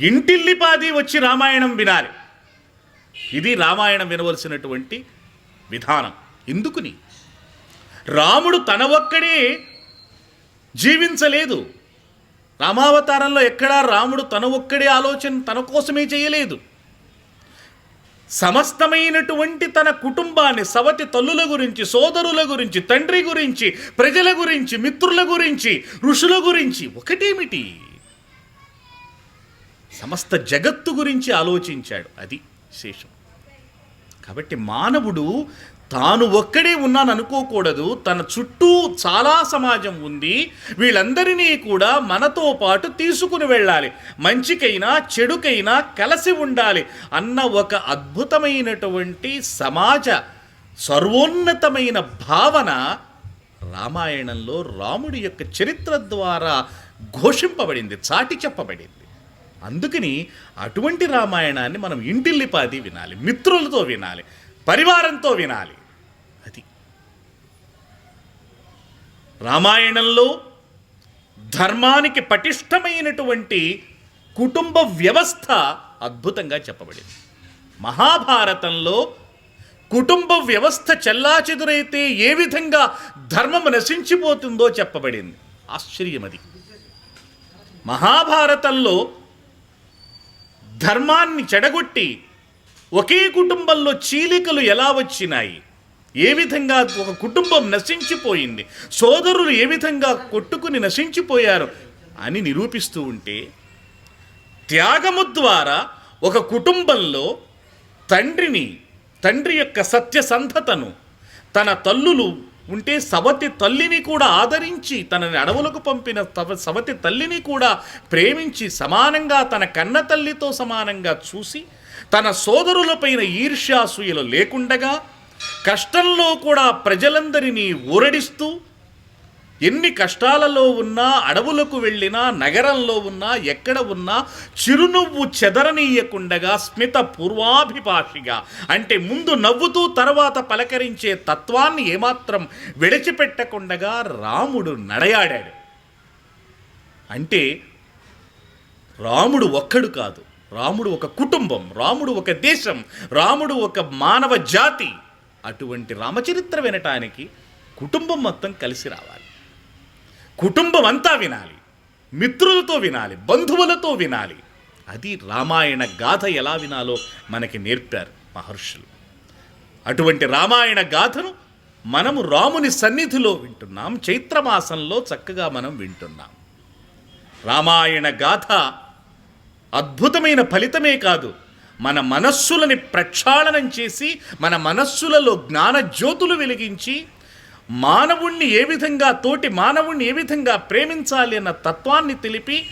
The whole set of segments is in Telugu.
ఇంటిల్లిపాది వచ్చి రామాయణం వినాలి. ఇది రామాయణం వినవలసినటువంటి విధానం. ఎందుకుని రాముడు తన ఒక్కడే జీవించలేదు. రామావతారంలో ఎక్కడా రాముడు తన ఒక్కడే ఆలోచన తన కోసమే చేయలేదు. సమస్తమైనటువంటి తన కుటుంబాన్ని సవతి తల్లుల గురించి సోదరుల గురించి తండ్రి గురించి ప్రజల గురించి మిత్రుల గురించి ఋషుల గురించి ఒకటేమిటి? సమస్త జగత్తు గురించి ఆలోచించాడు. అది శేషం. కాబట్టి మానవుడు తాను ఒక్కడే ఉన్నాను అనుకోకూడదు. తన చుట్టూ చాలా సమాజం ఉంది. వీళ్ళందరినీ కూడా మనతో పాటు తీసుకుని వెళ్ళాలి. మంచికైనా చెడుకైనా కలిసి ఉండాలి అన్న ఒక అద్భుతమైనటువంటి సమాజ సర్వోన్నతమైన భావన రామాయణంలో రాముడి యొక్క చరిత్ర ద్వారా ఘోషింపబడింది చాటి చెప్పబడింది అందుకని అటువంటి రామాయణాన్ని మనం ఇంటిల్లిపాది వినాలి మిత్రులతో వినాలి పరివారంతో వినాలి. అది. రామాయణంలో ధర్మానికి పటిష్టమైనటువంటి కుటుంబ వ్యవస్థ అద్భుతంగా చెప్పబడింది. మహాభారతంలో కుటుంబ వ్యవస్థ చెల్లాచెదురైతే ఏ విధంగా ధర్మం నశించిపోతుందో చెప్పబడింది. ఆశ్చర్యమది. మహాభారతంలో ధర్మాన్ని చెడగొట్టి ఒకే కుటుంబంలో చీలికలు ఎలా వచ్చినాయి? ఏ విధంగా ఒక కుటుంబం నశించిపోయింది? సోదరులు ఏ విధంగా కొట్టుకుని నశించిపోయారు అని నిరూపిస్తూ ఉంటే త్యాగము ద్వారా ఒక కుటుంబంలో తండ్రిని తండ్రి యొక్క సత్యసంధతను తన తల్లులు ఉంటే సవతి తల్లిని కూడా ఆదరించి తనని అడవులకు పంపిన సవతి తల్లిని కూడా ప్రేమించి సమానంగా తన కన్న తల్లితో సమానంగా చూసి తన సోదరులపైన ఈర్ష్యాసూయలు లేకుండగా కష్టంలో కూడా ప్రజలందరినీ ఊరడిస్తూ ఎన్ని కష్టాలలో ఉన్నా అడవులకు వెళ్ళినా నగరంలో ఉన్నా ఎక్కడ ఉన్నా చిరునవ్వు చెదరనీయకుండగా స్మిత పూర్వాభిభాషిగా అంటే ముందు నవ్వుతూ తర్వాత పలకరించే తత్వాన్ని ఏమాత్రం విడిచిపెట్టకుండగా రాముడు నడయాడాడు. అంటే రాముడు ఒక్కడు కాదు. రాముడు ఒక కుటుంబం రాముడు ఒక దేశం రాముడు ఒక మానవ జాతి. అటువంటి రామచరిత్ర వినటానికి కుటుంబం మొత్తం కలిసి రావాలి. కుటుంబం అంతా వినాలి. మిత్రులతో వినాలి బంధువులతో వినాలి. అది రామాయణ గాథ ఎలా వినాలో మనకి నేర్పారు మహర్షులు. అటువంటి రామాయణ గాథను మనము రాముని సన్నిధిలో వింటున్నాం చైత్రమాసంలో చక్కగా మనం వింటున్నాం. రామాయణ గాథ అద్భుతమైన ఫలితమే కాదు మన మనస్సులని ప్రక్షాళనం చేసి మన మనస్సులలో జ్ఞాన జ్యోతులు వెలిగించి మానవుణ్ణి ఏ విధంగా తోటి మానవుణ్ణి ఏ విధంగా ప్రేమించాలి అన్న తత్వాన్ని తెలిపి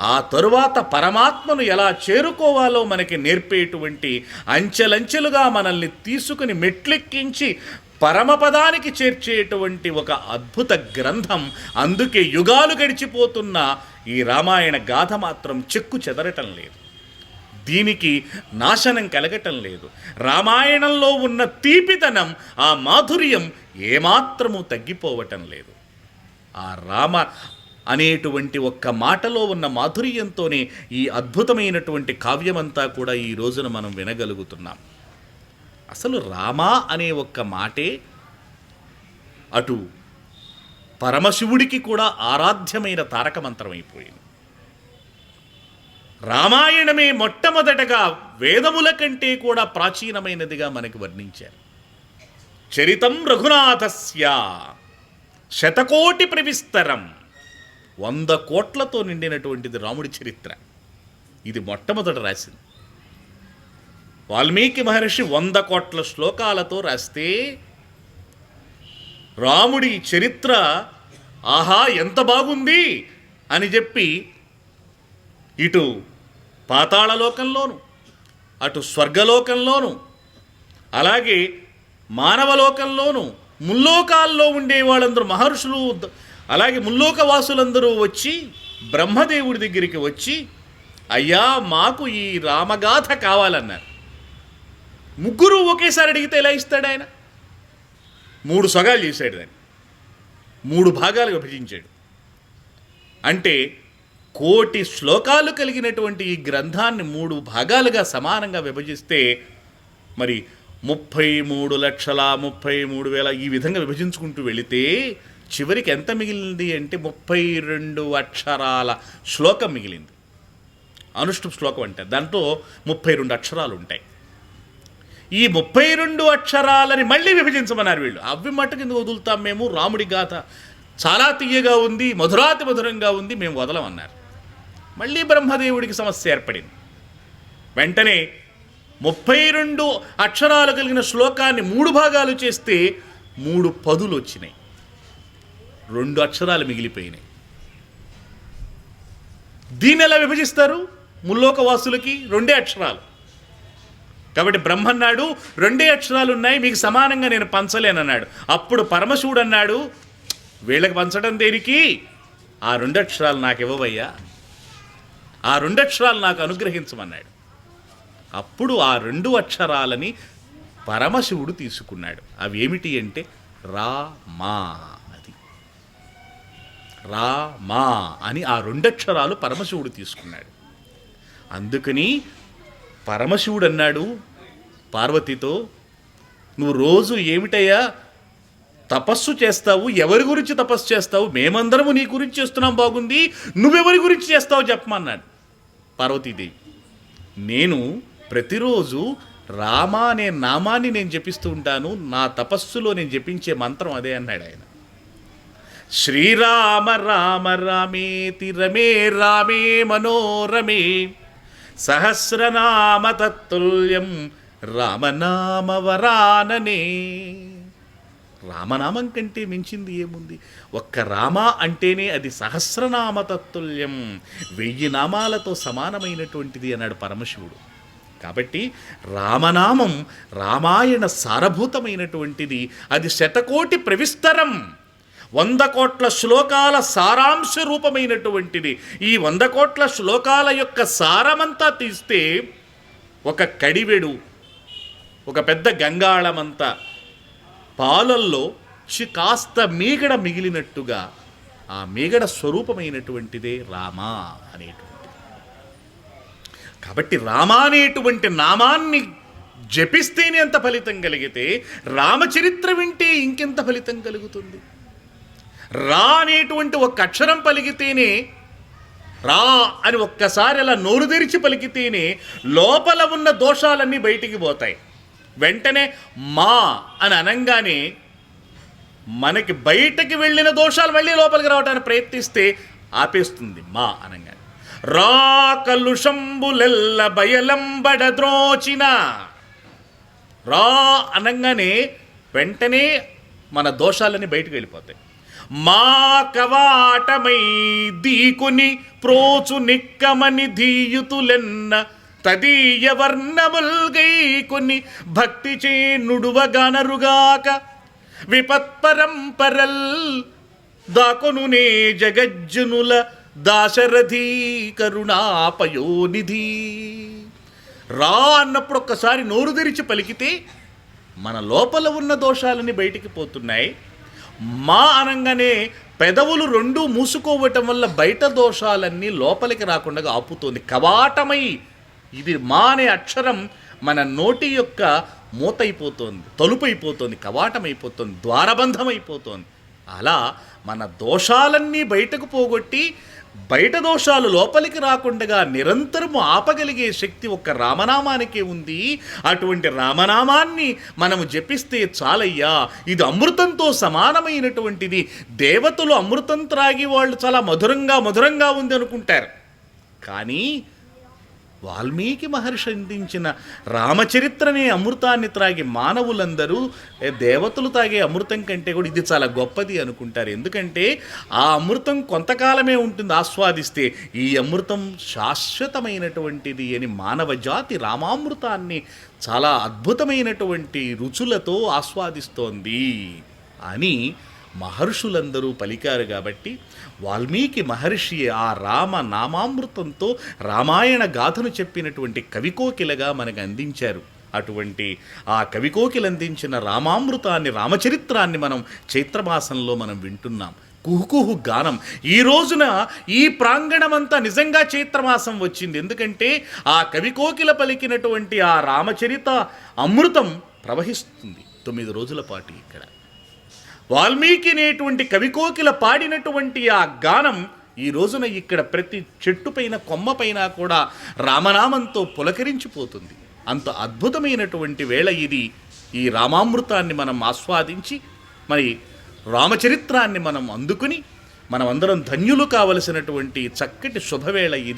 ఆ తరువాత పరమాత్మను ఎలా చేరుకోవాలో మనకి నేర్పేటువంటి అంచెలంచెలుగా మనల్ని తీసుకుని మెట్లెక్కించి పరమపదానికి చేర్చేటువంటి ఒక అద్భుత గ్రంథం. అందుకే యుగాలు గడిచిపోతున్న ఈ రామాయణ గాథ మాత్రం చెక్కు చెదరటం లేదు. దీనికి నాశనం కలగటం లేదు. రామాయణంలో ఉన్న తీపితనం ఆ మాధుర్యం ఏమాత్రము తగ్గిపోవటం లేదు. ఆ రామ అనేటువంటి ఒక్క మాటలో ఉన్న మాధుర్యంతోనే ఈ అద్భుతమైనటువంటి కావ్యమంతా కూడా ఈ రోజున మనం వినగలుగుతున్నాం. అసలు రామ అనే ఒక్క మాటే అటు పరమశివుడికి కూడా ఆరాధ్యమైన తారక మంత్రం అయిపోయింది రామాయణమే మొట్టమొదటగా వేదముల కంటే కూడా ప్రాచీనమైనదిగా మనకి వర్ణించారు. చరితం రఘునాథస్య శతకోటి ప్రవిస్తరం వంద కోట్లతో నిండినటువంటిది రాముడి చరిత్ర. ఇది మొట్టమొదట రాసింది. వాల్మీకి మహర్షి వంద కోట్ల శ్లోకాలతో రాస్తే రాముడి చరిత్ర ఆహా ఎంత బాగుంది అని చెప్పి ఇటు పాతాళలోకంలోను అటు స్వర్గలోకంలోను అలాగే మానవలోకంలోను ముల్లోకాల్లో ఉండే వాళ్ళందరూ మహర్షులు అలాగే ముల్లోక వాసులందరూ వచ్చి బ్రహ్మదేవుడి దగ్గరికి వచ్చి అయ్యా మాకు ఈ రామగాథ కావాలన్నారు. ముగ్గురు ఒకేసారి అడిగితే ఎలా ఇస్తాడు ఆయన? మూడు సగాలు చేశాడు దాన్ని. మూడు భాగాలు విభజించాడు. అంటే కోటి శ్లోకాలు కలిగినటువంటి ఈ గ్రంథాన్ని మూడు భాగాలుగా సమానంగా విభజిస్తే మరి ముప్పై మూడు లక్షల ముప్పై మూడు వేల ఈ విధంగా విభజించుకుంటూ వెళితే చివరికి ఎంత మిగిలింది అంటే ముప్పై రెండు అక్షరాల శ్లోకం మిగిలింది. అనుష్ఠుప్ శ్లోకం అంటే దాంట్లో ముప్పై రెండు అక్షరాలు ఉంటాయి. ఈ ముప్పై రెండు అక్షరాలని మళ్ళీ విభజించమన్నారు వీళ్ళు. అవి మట్టుకు ఎందుకు వదులుతాం మేము? రాముడి గాథ చాలా తీయగా ఉంది మధురాతి మధురంగా ఉంది మేము వదలమన్నారు. మళ్ళీ బ్రహ్మదేవుడికి సమస్య ఏర్పడింది. వెంటనే ముప్పై రెండు అక్షరాలు కలిగిన శ్లోకాన్ని మూడు భాగాలు చేస్తే మూడు పదులు వచ్చినాయి. రెండు అక్షరాలు మిగిలిపోయినాయి. దీన్ని ఎలా విభజిస్తారు? ముల్లోక వాసులకి రెండే అక్షరాలు. కాబట్టి బ్రహ్మన్నాడు రెండే అక్షరాలు ఉన్నాయి మీకు సమానంగా నేను పంచలేనన్నాడు. అప్పుడు పరమశివుడు అన్నాడు వీళ్ళకి పంచడం దేనికి? ఆ రెండు అక్షరాలు నాకు ఇవ్వవయ్యా. ఆ రెండు అక్షరాలు నాకు అనుగ్రహించమన్నాడు. అప్పుడు ఆ రెండు అక్షరాలని పరమశివుడు తీసుకున్నాడు. అవి ఏమిటి అంటే రామా అది. రా మా అని ఆ రెండక్షరాలు పరమశివుడు తీసుకున్నాడు. అందుకని పరమశివుడు అన్నాడు పార్వతితో నువ్వు రోజు ఏమిటయ్యా? తపస్సు చేస్తావు ఎవరి గురించి తపస్సు చేస్తావు? మేమందరము నీ గురించి చేస్తున్నాం బాగుంది నువ్వెవరి గురించి చేస్తావు? చెప్పమన్నాడు. పార్వతీదేవి. నేను ప్రతిరోజు రామ అనే నామాన్ని నేను జపిస్తూ ఉంటాను నా తపస్సులో నేను జపించే మంత్రం అదే అన్నాడు ఆయన. శ్రీరామ రామ రామేతి రమే రామే మనోరమే సహస్రనామ తత్తుల్యం రామనామ వరాననే. రామనామం కంటే మించింది ఏముంది? ఒక్క రామ అంటేనే అది సహస్రనామ తత్తుల్యం వెయ్యి నామాలతో సమానమైనటువంటిది అన్నాడు పరమశివుడు. కాబట్టి రామనామం రామాయణ సారభూతమైనటువంటిది. అది శతకోటి ప్రవిస్తరం. వంద కోట్ల శ్లోకాల సారాంశ రూపమైనటువంటిది. ఈ వంద కోట్ల శ్లోకాల యొక్క సారమంతా తీస్తే ఒక కడివెడు ఒక పెద్ద గంగాళమంతా పాలల్లో చి కాస్త మీగడ మిగిలినట్టుగా ఆ మీగడ స్వరూపమైనటువంటిదే రామ అనేటువంటిది. కాబట్టి రామ అనేటువంటి నామాన్ని జపిస్తేనే అంత ఫలితం కలిగితే రామచరిత్ర వింటే ఇంకెంత ఫలితం కలుగుతుంది. రా అనేటువంటి ఒక అక్షరం పలికితేనే రా అని ఒక్కసారి అలా నోరు తెరిచి పలికితేనే లోపల ఉన్న దోషాలన్నీ బయటికి పోతాయి. వెంటనే మా అని అనగానే మనకి బయటకి వెళ్ళిన దోషాలు మళ్ళీ లోపలికి రావడానికి ప్రయత్నిస్తే ఆపేస్తుంది మా అనగానే. రా కలుషంబులెల్ల బయలంబడ ద్రోచిన. రా అనగానే వెంటనే మన దోషాలన్నీ బయటకు వెళ్ళిపోతాయి. మా కవాటమై దీకుని ప్రోచు నిక్కమని ధీయుతులెన్న తదీయ వర్ణముల్గై కొన్ని భక్తి చే నుడువగానరుగాక విపత్పరంపరల్ దాకొనునే జగజ్జనుల దాశరథీ కరుణాపయోనిధి. రా అన్నప్పుడు ఒక్కసారి నోరు తెరిచి పలికితే మన లోపల ఉన్న దోషాలని బయటికి పోతున్నాయి. మా అనగానే పెదవులు రెండు మూసుకోవటం వల్ల బయట దోషాలన్నీ లోపలికి రాకుండా ఆపుతోంది. కవాటమై ఇది మా అనే అక్షరం మన నోటి యొక్క మూతైపోతోంది తలుపైపోతోంది కవాటమైపోతోంది ద్వారబంధమైపోతోంది. అలా మన దోషాలన్నీ బయటకు పోగొట్టి బయట దోషాలు లోపలికి రాకుండా నిరంతరము ఆపగలిగే శక్తి ఒక్క రామనామానికే ఉంది. అటువంటి రామనామాన్ని మనము జపిస్తే చాలయ్యా ఇది అమృతంతో సమానమైనటువంటిది. దేవతలు అమృతం త్రాగి వాళ్ళు చాలా మధురంగా మధురంగా ఉంది అనుకుంటారు. కానీ వాల్మీకి మహర్షి అందించిన రామచరిత్రనే అమృతాన్ని త్రాగి మానవులందరూ దేవతలు తాగే అమృతం కంటే కూడా ఇది చాలా గొప్పది అనుకుంటారు. ఎందుకంటే ఆ అమృతం కొంతకాలమే ఉంటుంది ఆస్వాదిస్తే ఈ అమృతం శాశ్వతమైనటువంటిది అని మానవ జాతి రామామృతాన్ని చాలా అద్భుతమైనటువంటి రుచులతో ఆస్వాదిస్తోంది అని మహర్షులందరూ పలికారు కాబట్టి వాల్మీకి మహర్షి ఆ రామ నామామృతంతో రామాయణ గాథను చెప్పినటువంటి కవికోకిలగా మనకు అందించారు. అటువంటి ఆ కవికోకిలు అందించిన రామామృతాన్ని రామచరిత్రాన్ని మనం చైత్రమాసంలో మనం వింటున్నాం. కుహుకుహు గానం. ఈ రోజున ఈ ప్రాంగణమంతా నిజంగా చైత్రమాసం వచ్చింది. ఎందుకంటే ఆ కవికోకిల పలికినటువంటి ఆ రామచరిత అమృతం ప్రవహిస్తుంది. తొమ్మిది రోజుల పాటు ఇక్కడ. వాల్మీకి అనేటువంటి కవికోకిల పాడినటువంటి ఆ గానం ఈ రోజున ఇక్కడ ప్రతి చెట్టు పైన కొమ్మ పైన కూడా రామనామంతో పులకరించిపోతుంది. అంత అద్భుతమైనటువంటి వేళ ఇది. ఈ రామామృతాన్ని మనం ఆస్వాదించి మరి రామచరిత్రాన్ని మనం అందుకుని మనమందరం ధన్యులు కావలసినటువంటి చక్కటి శుభవేళ ఇది.